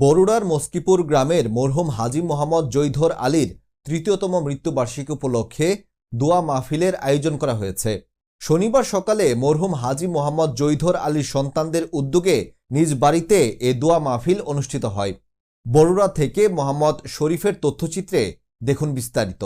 বরুড়ার মস্কিপুর গ্রামের মরহুম হাজি মোহাম্মদ জৈধর আলীর তৃতীয়তম মৃত্যুবার্ষিকী উপলক্ষে দোয়া মাহফিলের আয়োজন করা হয়েছে। শনিবার সকালে মরহুম হাজি মোহাম্মদ জৈধর আলীর সন্তানদের উদ্যোগে নিজ বাড়িতে এ দোয়া মাহফিল অনুষ্ঠিত হয়। বরুড়া থেকে মোহাম্মদ শরীফের তথ্যচিত্রে দেখুন বিস্তারিত।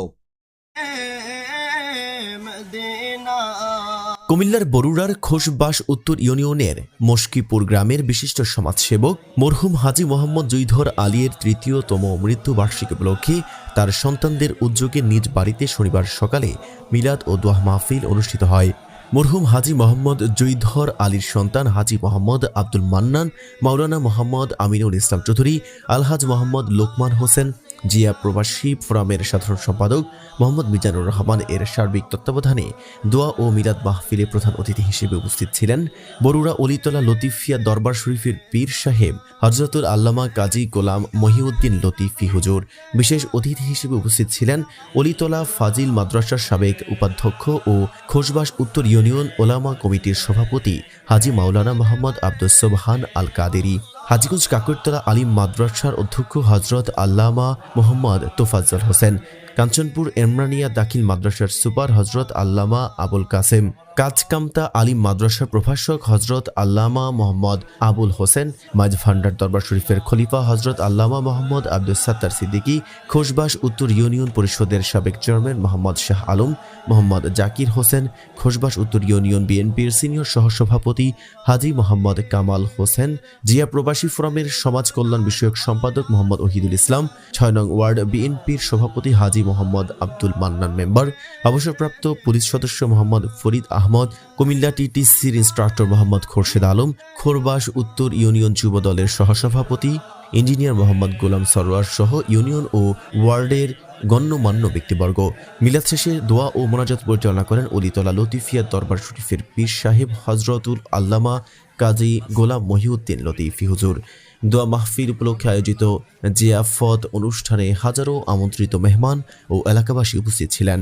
কুমিল্লার বরুড়ার খোসবাস উত্তর ইউনিয়নের মস্কিপুর গ্রামের বিশিষ্ট সমাজসেবক মরহুম হাজি মোহাম্মদ জুইধর আলীর তৃতীয়তম মৃত্যুবার্ষিকী উপলক্ষে তার সন্তানদের উদ্যোগে নিজ বাড়িতে শনিবার সকালে মিলাদ ও দোয়াহ মাহফিল অনুষ্ঠিত হয়। মরহুম হাজি মোহাম্মদ জুইধর আলীর সন্তান হাজি মোহাম্মদ আব্দুল মান্নান, মাওলানা মোহাম্মদ আমিনুল ইসলাম চৌধুরী, আলহাজ মোহাম্মদ লোকমান হোসেন জিয়া প্রবাসী ফোরামের সাধারণ সম্পাদক মোহাম্মদ মিজানুর রহমান এর সার্বিক তত্ত্বাবধানে দোয়া ও মিলাদ মাহফিলে প্রধান অতিথি হিসেবে উপস্থিত ছিলেন বরুড়া অলিতলা লতিফিয়া দরবার শরীফের পীর সাহেব হজরতুল আল্লামা কাজী গোলাম মহিউদ্দিন লতিফি হুজুর। বিশেষ অতিথি হিসেবে উপস্থিত ছিলেন অলিতলা ফাজিল মাদ্রাসার সাবেক উপাধ্যক্ষ ও খোসবাস উত্তর ইউনিয়ন ওলামা কমিটির সভাপতি হাজি মাওলানা মোহাম্মদ আব্দুস সোবহান আল কাদেরি হাজিগঞ্জ কাকুরতলা আলী মাদ্রাসার অধ্যক্ষ হজরত আল্লামা মোহাম্মদ তোফাজ্জল হোসেন। কাঞ্চনপুর এমরানিয়া দাখিল মাদ্রাসার সুপার হজরত আল্লামা আবুল কাসেম, কাজকামতা আলিম মাদ্রাসার প্রভাষক হজরত আল্লামা মোহাম্মদ আবুল হোসেন মাঝ ভান্ডার দরবার শরীফের খলিফা হজরত আল্লামা মোহাম্মদ আব্দুল সাত্তার সিদ্দিকী খোসবাস উত্তর ইউনিয়ন পরিষদের সাবেক চেয়ারম্যান মোহাম্মদ শাহ আলম, মোহাম্মদ জাকির হোসেন, খোশবাস উত্তর ইউনিয়ন বিএনপির সিনিয়র সহসভাপতি হাজি মোহাম্মদ কামাল হোসেন, জিয়া প্রবাসী ফোরামের সমাজ কল্যাণ বিষয়ক সম্পাদক মোহাম্মদ ওহিদুল ইসলাম, ছয় নং ওয়ার্ড বিএনপির সভাপতি হাজি মোহাম্মদ আব্দুল মান্নান মেম্বার। অবসরপ্রাপ্ত পুলিশ সদস্য মোহাম্মদ ফরিদ আহমদ, কুমিল্লা টিটিসির ইন্সট্রাক্টর মোহাম্মদ খোরশেদ আলম, খোরবাস উত্তর ইউনিয়ন যুব দলের সহসভাপতি ইঞ্জিনিয়ার মোহাম্মদ গোলাম সরোয়ার সহ ইউনিয়ন ও ওয়ার্ডের গণ্যমান্য ব্যক্তিবর্গ। মিলাদ শেষে দোয়া ও মোনাজাত পরিচালনা করেন অলিতলা লতিফিয়া দরবার শরীফের পীর সাহেব হজরতুল আল্লামা কাজী গোলাম মহিউদ্দিন লতিফি হুজুর। দোয়া মাহফির উপলক্ষে আয়োজিত জিয়াফত অনুষ্ঠানে হাজারো আমন্ত্রিত মেহমান ও এলাকাবাসী উপস্থিত ছিলেন।